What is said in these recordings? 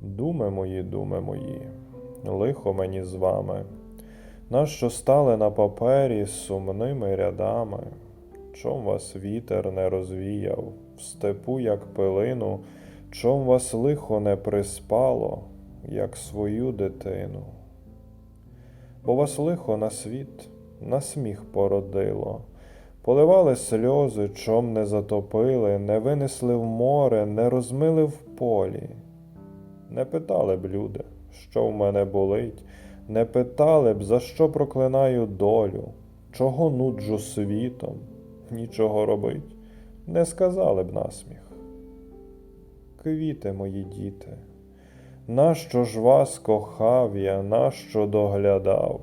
Думи мої, думи мої, лихо мені з вами, нащо стали на папері сумними рядами, чом вас вітер не розвіяв, в степу, як пилину, чом вас лихо не приспало, як свою дитину. Бо вас лихо на світ, на сміх породило, поливали сльози, чом не затопили, не винесли в море, не розмили в полі. Не питали б люди, що в мене болить, не питали б, за що проклинаю долю, чого нуджу світом, нічого робить, не сказали б насміх. Квіти мої діти, нащо ж вас кохав я, нащо доглядав?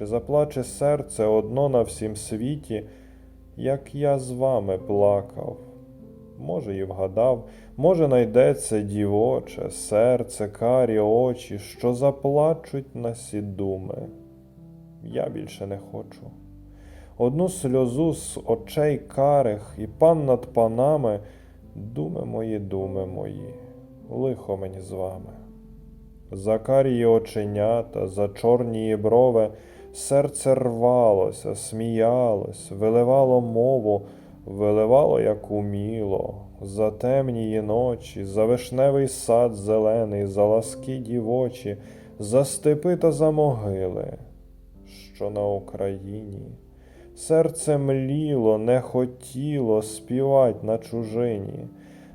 Чи заплаче серце одно на всім світі, як я з вами плакав? Може, і вгадав, може, найдеться дівоче, серце, карі очі, що заплачуть на сі думи. Я більше не хочу. Одну сльозу з очей карих і пан над панами, думи мої, думи мої, лихо мені з вами. За карії оченята, за чорні брови, серце рвалося, сміялось, виливало мову, виливало, як уміло, за темнії ночі, за вишневий сад зелений, за ласки дівочі, за степи та за могили, що на Україні. Серце мліло, не хотіло співать на чужині,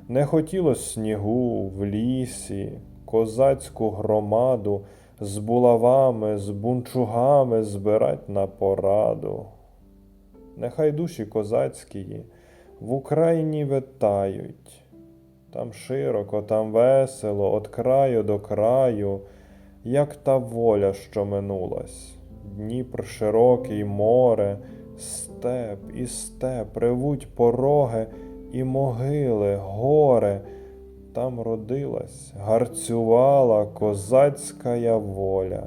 не хотіло снігу в лісі, козацьку громаду з булавами, з бунчугами збирать на пораду. Нехай душі козацькії в Україні витають, там широко, там весело, от краю до краю, як та воля, що минулась, Дніпр широкий море, степ і степ ревуть пороги і могили, горе. Там родилась, гарцювала козацька воля.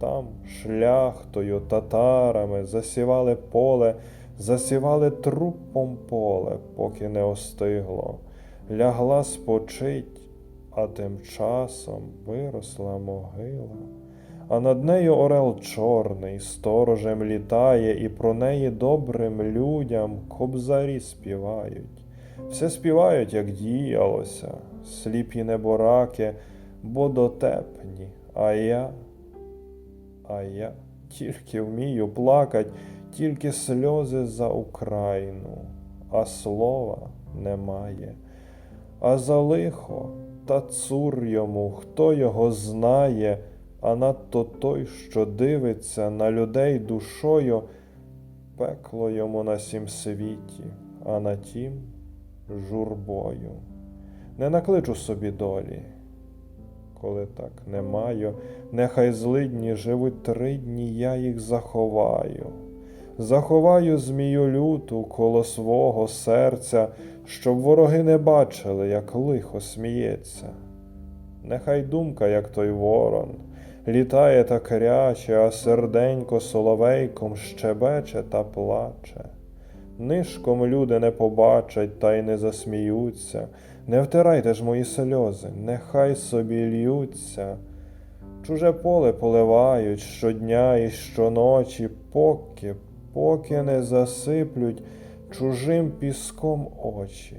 Там шляхтою, татарами засівали поле, засівали трупом поле, поки не остигло, лягла спочить, а тим часом виросла могила. А над нею орел чорний сторожем літає, і про неї добрим людям кобзарі співають. Все співають, як діялося, сліпі небораки, бо дотепні, а я, а я тільки вмію плакать, тільки сльози за Україну, а слова немає. А за лихо та цур йому, хто його знає, а надто той, що дивиться на людей душою, пекло йому на сім світі, а на тім журбою. Не накличу собі долі. Коли так не маю, нехай злидні живуть три дні, я їх заховаю. Заховаю змію люту коло свого серця, щоб вороги не бачили, як лихо сміється. Нехай думка, як той ворон, літає та кряче, а серденько соловейком щебече та плаче. Нишком люди не побачать та й не засміються. Не втирайте ж мої сльози, нехай собі льються. Чуже поле поливають щодня і щоночі, поки, поки не засиплють чужим піском очі.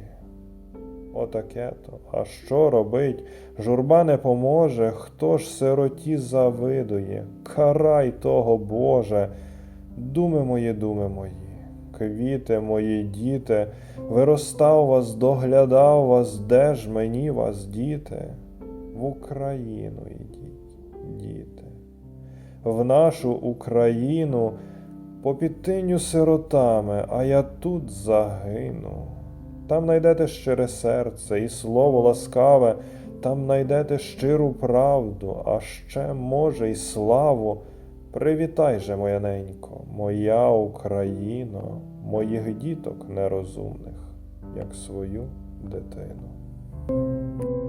Отаке то, а що робить? Журба не поможе, хто ж сироті завидує? Карай того, Боже, думи мої, думи мої квіти мої діти, виростав вас, доглядав вас, де ж мені вас, діти, в Україну ідіть, діти, в нашу Україну попітиню сиротами, а я тут загину. Там найдете щире серце і слово ласкаве, там найдете щиру правду, а ще, може, й славу. Привітай же, моя ненько, моя Україно, моїх діток нерозумних, як свою дитину.